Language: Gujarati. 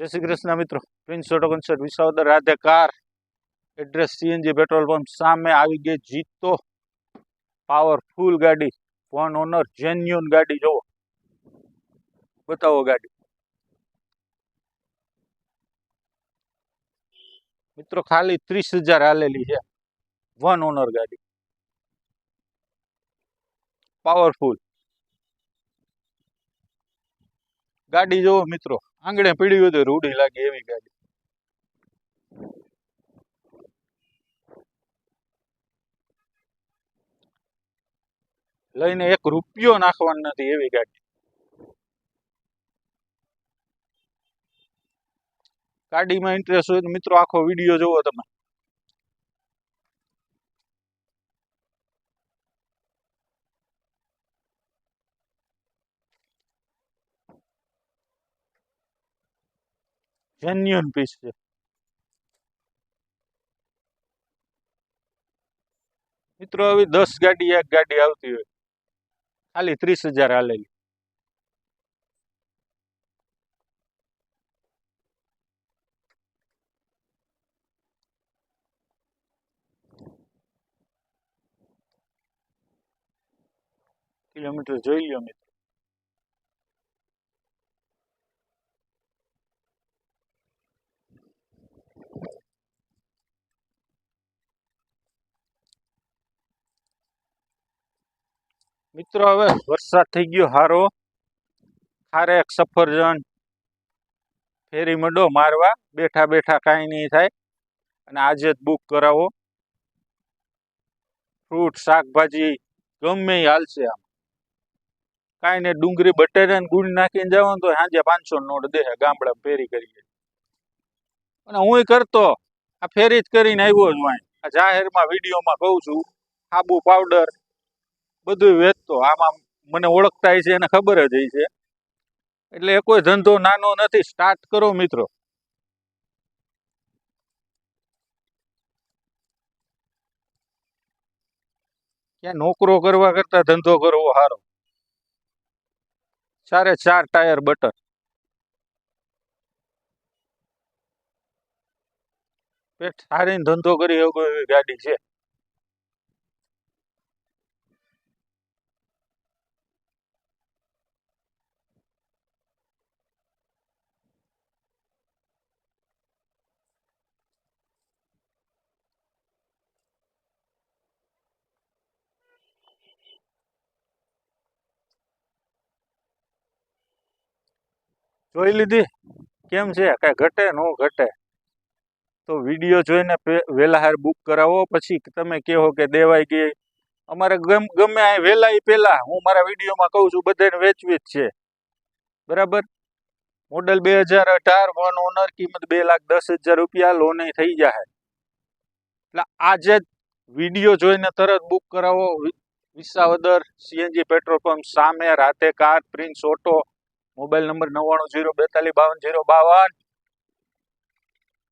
જય શ્રી કૃષ્ણ મિત્રો Prince auto consult Visavadar Radhe car address CNG petrol pump સામે આવી ગઈ જીતો પાવરફુલ ગાડી વન ઓનર જેન્યુન ગાડી જોવો બતાવો ગાડી મિત્રો ખાલી ત્રીસ હજાર હાલેલી છે વન ઓનર ગાડી પાવરફુલ ગાડી જોવો મિત્રો આંગણે પીડી હતું, રૂઢી લાગે એવી ગાડી. લઈને એક રૂપિયો નાખવાનો નથી એવી ગાડી. ગાડીમાં ઇન્ટરેસ્ટ હોય તો મિત્રો આખો વીડિયો જોવો તમે. જેન્યુઅન પીસ છે મિત્રો, આવી દસ ગાડી, એક ગાડી આવતી હોય. ખાલી ત્રીસ હજાર હાલેલી કિલોમીટર જોઈ લો મિત્રો. મિત્રો, હવે વરસાદ થઈ ગયો હારો. ખારેક સફરજન ફેરી મડો મારવા. બેઠા બેઠા કાંઈ નહીં થાય. અને આજે જ બુક કરાવો. ફ્રૂટ શાકભાજી ગમે હાલશે આમ. કાંઈ ને ડુંગળી ને ગુળ નાખીને જાવ તો સાંજે પાંચસો નોટ દે ગામડા ફેરી કરીએ. અને હું કરતો. આ ફેરી જ કરીને આવ્યો જ વાંય. આ જાહેરમાં વિડીયોમાં કહું છું. સાબુ પાવડર બધું વેચતો. આમાં મને ઓળખતા છે એને ખબર જ છે એટલે કોઈ ધંધો નાનો નથી. સ્ટાર્ટ કરો મિત્રો. ક્યાં નોકરો કરવા કરતા ધંધો કરવો સારો? ચારે ચાર ટાયર બટર. પેટ સારી ધંધો કરી એવી ગાડી છે. જોઈ લીધી? કેમ છે? કઈ ઘટે, ન ઘટે? તો વીડિયો જોઈને પે- વહેલા હાર બુક કરાવો, પછી તમે કહો કે દેવાઈ ગઈ. અમારે ગમ, ગમે આ વહેલા પહેલા હું મારા વિડીયોમાં કહું છું બધાને વેચવી જ છે. બરાબર? મોડલ બે હજાર અઢાર વન ઓનર કિંમત બે લાખ દસ હજાર રૂપિયા, લોને થઈ જાય એટલે આજે જ વીડિયો જોઈને તરત બુક કરાવો. વિસાવદર સીએનજી પેટ્રોલ પંપ સામે રાતે car Prince Auto mobile number નવ્વાણું જીરો બેતાલીસ બાવન જીરો બાવન.